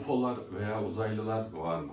UFO'lar veya uzaylılar var mı?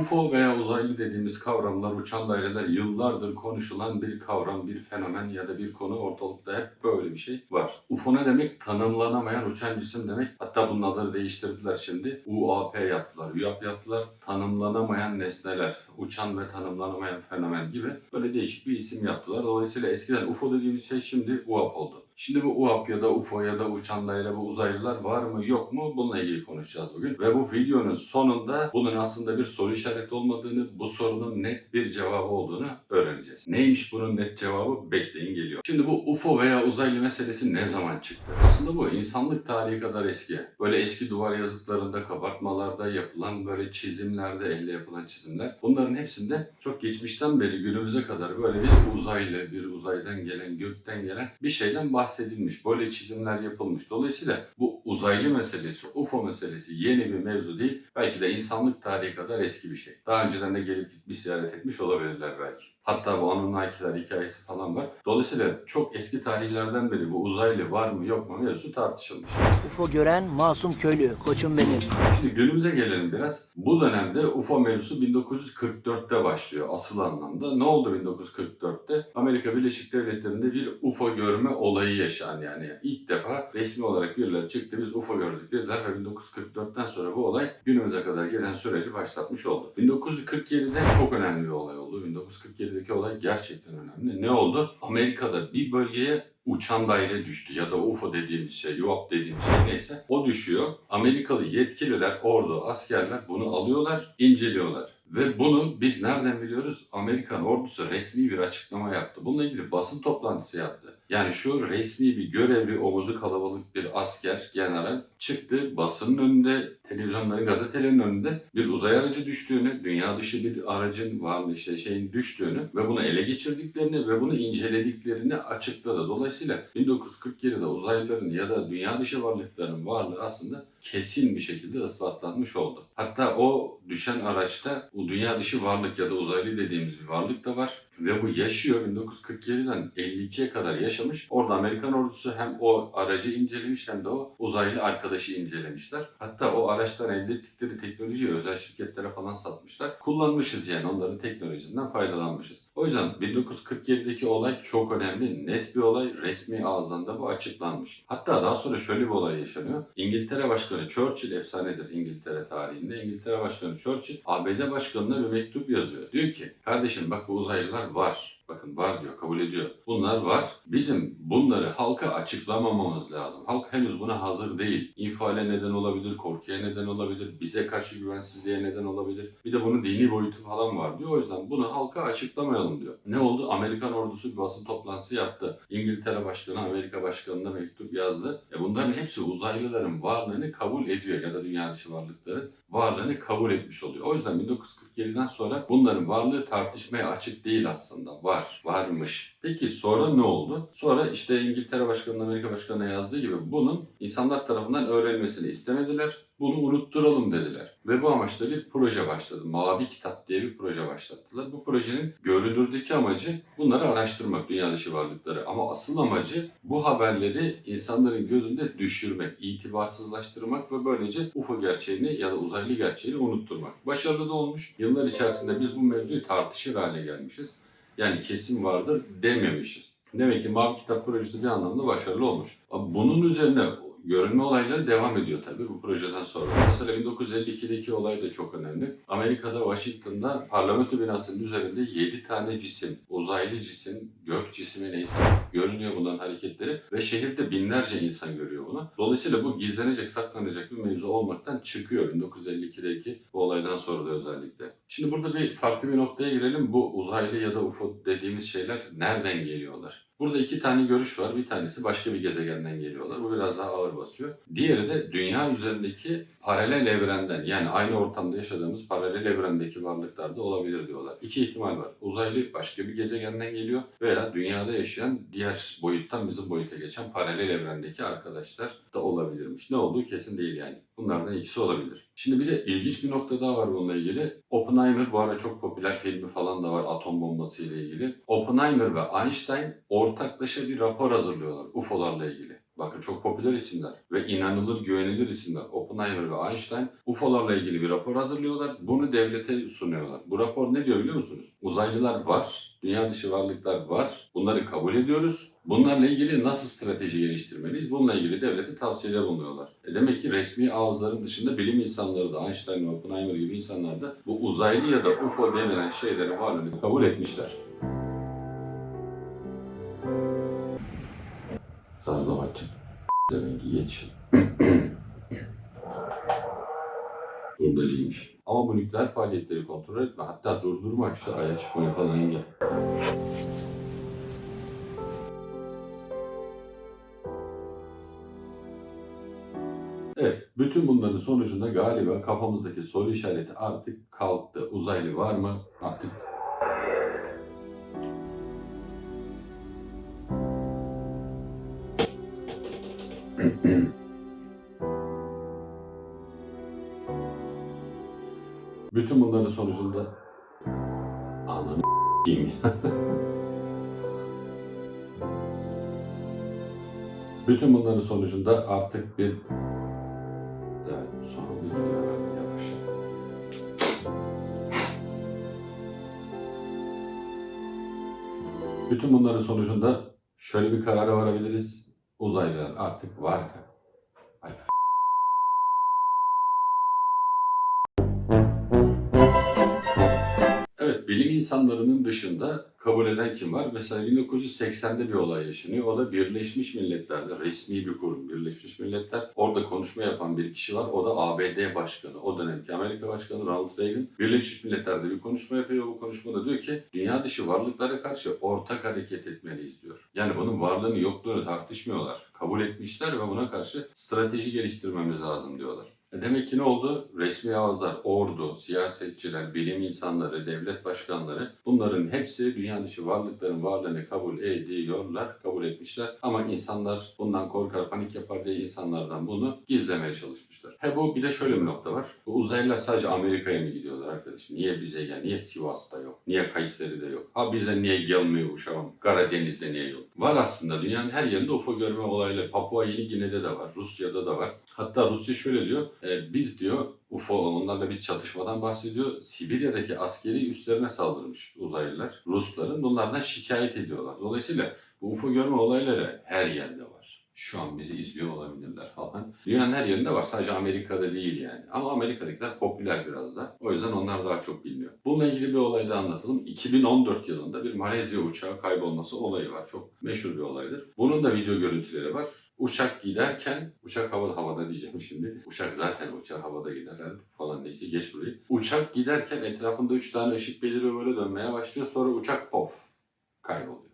UFO veya uzaylı dediğimiz kavramlar, uçan daireler yıllardır konuşulan bir kavram, bir fenomen ya da bir konu ortalıkta hep böyle bir şey var. UFO ne demek? Tanımlanamayan uçan cisim demek. Hatta bunun adını değiştirdiler şimdi. UAP yaptılar, UAP yaptılar. Tanımlanamayan nesneler, uçan ve tanımlanamayan fenomen gibi böyle değişik bir isim yaptılar. Dolayısıyla eskiden UFO dediğimiz şey şimdi UAP oldu. Şimdi bu UAP ya da UFO ya da uçan daire bu uzaylılar var mı yok mu bununla ilgili konuşacağız bugün. Ve bu videonun sonunda bunun aslında bir soru işareti olmadığını, bu sorunun net bir cevabı olduğunu öğreneceğiz. Neymiş bunun net cevabı? Bekleyin geliyor. Şimdi bu UFO veya uzaylı meselesi ne zaman çıktı? Aslında bu insanlık tarihi kadar eski. Böyle eski duvar yazıtlarında, kabartmalarda yapılan böyle çizimlerde, elle yapılan çizimler. Bunların hepsinde çok geçmişten beri günümüze kadar böyle bir uzaylı, bir uzaydan gelen, gökten gelen bir şeyden bahsedilmiş. Böyle çizimler yapılmış. Dolayısıyla bu uzaylı meselesi, UFO meselesi yeni bir mevzu değil. Belki de insanlık tarihi kadar eski bir şey. Daha önceden de gelip gitmiş, ziyaret etmiş olabilirler belki. Hatta bu Anunnakiler hikayesi falan var. Dolayısıyla çok eski tarihlerden beri bu uzaylı var mı yok mu mevzusu tartışılmış. UFO gören masum köylü, koçum benim. Şimdi günümüze gelelim biraz. Bu dönemde UFO mevzusu 1944'te başlıyor asıl anlamda. Ne oldu 1944'te? Amerika Birleşik Devletleri'nde bir UFO görme olayı yaşandı yani. ilk defa resmi olarak birileri çıktı biz UFO gördük dediler ve 1944'ten sonra bu olay günümüze kadar gelen süreci başlatmış oldu. 1947'de çok önemli bir olay oldu. 1947'deki olay gerçekten önemli. Ne oldu? Amerika'da bir bölgeye uçan daire düştü ya da UFO dediğimiz şey, UAP dediğimiz şey neyse o düşüyor. Amerikalı yetkililer, ordu, askerler bunu alıyorlar, inceliyorlar. Ve bunu biz nereden biliyoruz? Amerikan ordusu resmi bir açıklama yaptı. Bununla ilgili basın toplantısı yaptı. Yani şu resmi bir görevli, omuzu kalabalık bir asker, general çıktı basının önünde, televizyonların, gazetelerin önünde bir uzay aracı düştüğünü, dünya dışı bir aracın var işte şeyin düştüğünü ve bunu ele geçirdiklerini ve bunu incelediklerini açıkladı. Dolayısıyla 1947'de uzaylıların ya da dünya dışı varlıkların varlığı aslında kesin bir şekilde ispatlanmış oldu. Hatta o düşen araçta o dünya dışı varlık ya da uzaylı dediğimiz bir varlık da var ve bu yaşıyor 1947'den 52'ye kadar yaşamış. Orada Amerikan ordusu hem o aracı incelemiş hem de o uzaylı arkadaşı incelemişler. Hatta o araçtan elde ettikleri teknolojiyi özel şirketlere falan satmışlar. Kullanmışız yani onların teknolojisinden faydalanmışız. O yüzden 1947'deki olay çok önemli, net bir olay. Resmi ağızdan da bu açıklanmış. Hatta daha sonra şöyle bir olay yaşanıyor. İngiltere Başkanı Churchill efsanedir İngiltere tarihinde. İngiltere Başkanı Churchill ABD Başkanı'na bir mektup yazıyor. Diyor ki kardeşim bak bu uzaylılar var. Bakın var diyor, kabul ediyor. Bunlar var. Bizim bunları halka açıklamamamız lazım. Halk henüz buna hazır değil. İnfiale neden olabilir, korkuya neden olabilir, bize karşı güvensizliğe neden olabilir. Bir de bunun dini boyutu falan var diyor. O yüzden bunu halka açıklamayalım diyor. Ne oldu? Amerikan ordusu bir basın toplantısı yaptı. İngiltere Başkanı Amerika Başkanı'na mektup yazdı. E bunların hepsi uzaylıların varlığını kabul ediyor ya da dünya dışı varlıkların varlığını kabul etmiş oluyor. O yüzden 1947'den sonra bunların varlığı tartışmaya açık değil aslında. Var, varmış. Peki sonra ne oldu? Sonra işte İngiltere Başkanı'nın Amerika Başkanı'na yazdığı gibi bunun insanlar tarafından öğrenilmesini istemediler. Bunu unutturalım dediler. Ve bu amaçla bir proje başladı. Mavi Kitap diye bir proje başlattılar. Bu projenin görünürdeki amacı bunları araştırmak, dünya dışı varlıkları. Ama asıl amacı bu haberleri insanların gözünde düşürmek, itibarsızlaştırmak ve böylece UFO gerçeğini ya da uzaylı gerçeğini unutturmak. Başarılı da olmuş. Yıllar içerisinde biz bu mevzuyu tartışır hale gelmişiz. Yani kesin vardır dememişiz. Demek ki Mavi Kitap projesi bir anlamda başarılı olmuş. Bunun üzerine görünme olayları devam ediyor tabii bu projeden sonra. Mesela 1952'deki olay da çok önemli. Amerika'da Washington'da parlamento binasının üzerinde 7 tane cisim, uzaylı cisim, gök cismi neyse görünüyor bunların hareketleri ve şehirde binlerce insan görüyor bunu. Dolayısıyla bu gizlenecek, saklanacak bir mevzu olmaktan çıkıyor 1952'deki bu olaydan sonra da özellikle. Şimdi burada bir farklı bir noktaya girelim. Bu uzaylı ya da UFO dediğimiz şeyler nereden geliyorlar? Burada iki tane görüş var. Bir tanesi başka bir gezegenden geliyorlar. Bu biraz daha ağır basıyor. Diğeri de dünya üzerindeki paralel evrenden yani aynı ortamda yaşadığımız paralel evrendeki varlıklar da olabilir diyorlar. İki ihtimal var. Uzaylı başka bir gezegenden geliyor veya dünyada yaşayan diğer boyuttan bizim boyuta geçen paralel evrendeki arkadaşlar da olabilirmiş. Ne olduğu kesin değil yani. Bunlardan ikisi olabilir. Şimdi bir de ilginç bir nokta daha var bununla ilgili. Oppenheimer bu ara çok popüler filmi falan da var atom bombası ile ilgili. Oppenheimer ve Einstein ortaklaşa bir rapor hazırlıyorlar UFO'larla ilgili. Bakın çok popüler isimler ve inanılır güvenilir isimler. Oppenheimer ve Einstein UFO'larla ilgili bir rapor hazırlıyorlar. Bunu devlete sunuyorlar. Bu rapor ne diyor biliyor musunuz? Uzaylılar var, dünya dışı varlıklar var. Bunları kabul ediyoruz. Bunlarla ilgili nasıl strateji geliştirmeliyiz? Bununla ilgili devlete tavsiyeler bulunuyorlar. E demek ki resmi ağızların dışında bilim insanları da Einstein ve Oppenheimer gibi insanlar da bu uzaylı ya da UFO denilen şeylerin varlığını kabul etmişler. Sarzavatçı. Zemengi geç. Hurdacıymış. Ama bu nükleer faaliyetleri kontrol etme. Hatta durdurma işte aya çıkmayı falan engel. Evet, bütün bunların sonucunda galiba kafamızdaki soru işareti artık kalktı. Uzaylı var mı? Artık bütün bunların sonucunda ananı. Bütün bunların sonucunda artık bir Evet, bir video herhalde. Bütün bunların sonucunda şöyle bir karara varabiliriz. Uzaylılar artık var. Ay, insanlarının dışında kabul eden kim var? Mesela 1980'de bir olay yaşanıyor. O da Birleşmiş Milletler'de resmi bir kurum. Birleşmiş Milletler. Orada konuşma yapan bir kişi var. O da ABD Başkanı. O dönemki Amerika Başkanı Ronald Reagan. Birleşmiş Milletler'de bir konuşma yapıyor. Bu konuşmada diyor ki dünya dışı varlıklara karşı ortak hareket etmeliyiz diyor. Yani bunun varlığını yokluğunu tartışmıyorlar. Kabul etmişler ve buna karşı strateji geliştirmemiz lazım diyorlar. E Demek ki ne oldu? Resmi ağızlar, ordu, siyasetçiler, bilim insanları, devlet başkanları bunların hepsi dünya dışı varlıkların varlığını kabul ediyorlar, kabul etmişler. Ama insanlar bundan korkar, panik yapar diye insanlardan bunu gizlemeye çalışmışlar. He bu bir de şöyle bir nokta var. Bu uzaylılar sadece Amerika'ya mı gidiyorlar arkadaşım? Niye bize gel? Niye Sivas'ta yok? Niye Kayseri'de yok? Ha bize niye gelmiyor uşağım? Karadeniz'de niye yok? Var aslında dünyanın her yerinde UFO görme olayları. Papua Yeni Gine'de de var, Rusya'da da var. Hatta Rusya şöyle diyor, e, biz diyor UFO onlarla bir çatışmadan bahsediyor. Sibirya'daki askeri üslerine saldırmış uzaylılar. Rusların bunlardan şikayet ediyorlar. Dolayısıyla bu UFO görme olayları her yerde. Şu an bizi izliyor olabilirler falan. Dünyanın her yerinde var. Sadece Amerika'da değil yani. Ama Amerika'dakiler popüler biraz da. O yüzden onlar daha çok biliniyor. Bununla ilgili bir olay da anlatalım. 2014 yılında bir Malezya uçağı kaybolması olayı var. Çok meşhur bir olaydır. Bunun da video görüntüleri var. Uçak giderken, uçak havada havada diyeceğim şimdi. Uçak zaten uçar havada gider falan neyse geç burayı. Uçak giderken etrafında 3 tane ışık beliriyor böyle dönmeye başlıyor. Sonra uçak pof kayboluyor.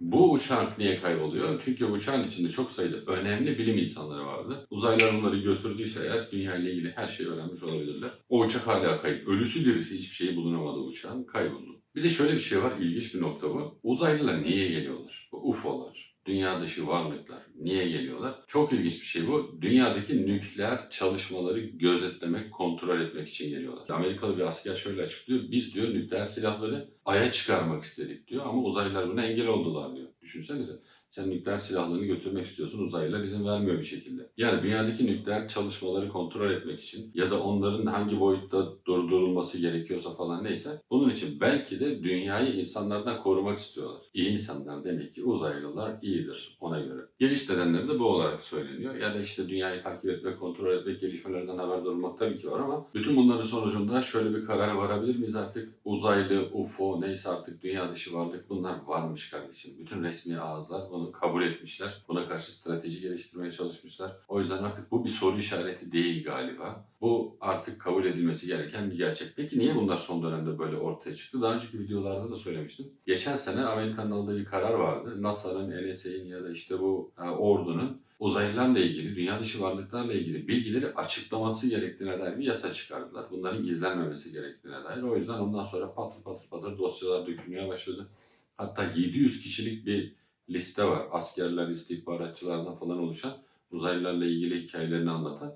Bu uçak niye kayboluyor? Çünkü uçağın içinde çok sayıda önemli bilim insanları vardı. Uzaylılar onları götürdüyse eğer dünya ile ilgili her şeyi öğrenmiş olabilirler. O uçak hala kayıp. Ölüsü dirisi hiçbir şeyi bulunamadı uçağın. Kayboldu. Bir de şöyle bir şey var. ilginç bir nokta bu. Uzaylılar niye geliyorlar? UFO'lar dünya dışı varlıklar niye geliyorlar? Çok ilginç bir şey bu. Dünyadaki nükleer çalışmaları gözetlemek, kontrol etmek için geliyorlar. Amerikalı bir asker şöyle açıklıyor. Biz diyor nükleer silahları aya çıkarmak istedik diyor ama uzaylılar buna engel oldular diyor. Düşünsenize. Sen nükleer silahlarını götürmek istiyorsun uzaylılar izin vermiyor bir şekilde. Yani dünyadaki nükleer çalışmaları kontrol etmek için ya da onların hangi boyutta durdurulması gerekiyorsa falan neyse bunun için belki de dünyayı insanlardan korumak istiyorlar. İyi insanlar demek ki uzaylılar iyidir ona göre. Geliş nedenleri de bu olarak söyleniyor. Ya da işte dünyayı takip etmek, kontrol etmek, gelişmelerden haberdar olmak tabii ki var ama bütün bunların sonucunda şöyle bir karara varabilir miyiz artık? Uzaylı, UFO neyse artık dünya dışı varlık bunlar varmış kardeşim. Bütün resmi ağızlar bunu kabul etmişler. Buna karşı strateji geliştirmeye çalışmışlar. O yüzden artık bu bir soru işareti değil galiba. Bu artık kabul edilmesi gereken bir gerçek. Peki niye bunlar son dönemde böyle ortaya çıktı? Daha önceki videolarda da söylemiştim. Geçen sene Amerika'nın aldığı bir karar vardı. NASA'nın, NSA'nin ya da işte bu e, ordunun uzaylılarla ilgili, dünya dışı varlıklarla ilgili bilgileri açıklaması gerektiğine dair bir yasa çıkardılar. Bunların gizlenmemesi gerektiğine dair. O yüzden ondan sonra patır patır patır dosyalar dökülmeye başladı. Hatta 700 kişilik bir liste var. Askerler, istihbaratçılardan falan oluşan uzaylılarla ilgili hikayelerini anlatan.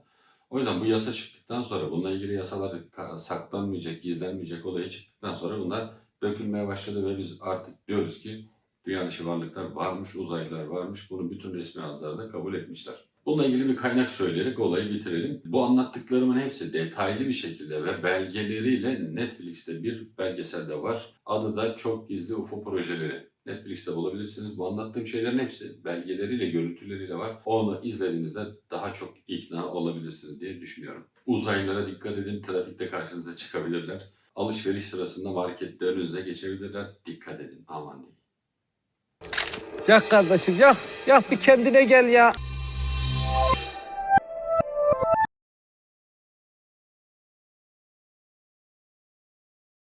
O yüzden bu yasa çıktıktan sonra bununla ilgili yasalar saklanmayacak, gizlenmeyecek olayı çıktıktan sonra bunlar dökülmeye başladı ve biz artık diyoruz ki dünya dışı varlıklar varmış, uzaylılar varmış. Bunu bütün resmi ağızlar da kabul etmişler. Bununla ilgili bir kaynak söyleyerek olayı bitirelim. Bu anlattıklarımın hepsi detaylı bir şekilde ve belgeleriyle Netflix'te bir belgesel de var. Adı da Çok Gizli UFO Projeleri. Netflix'te bulabilirsiniz. Bu anlattığım şeylerin hepsi belgeleriyle, görüntüleriyle var. Onu izlediğinizde daha çok ikna olabilirsiniz diye düşünüyorum. Uzaylılara dikkat edin. Trafikte karşınıza çıkabilirler. Alışveriş sırasında markette önünüze geçebilirler. Dikkat edin. Aman diyeyim. Yak kardeşim yak. Yak bir kendine gel ya.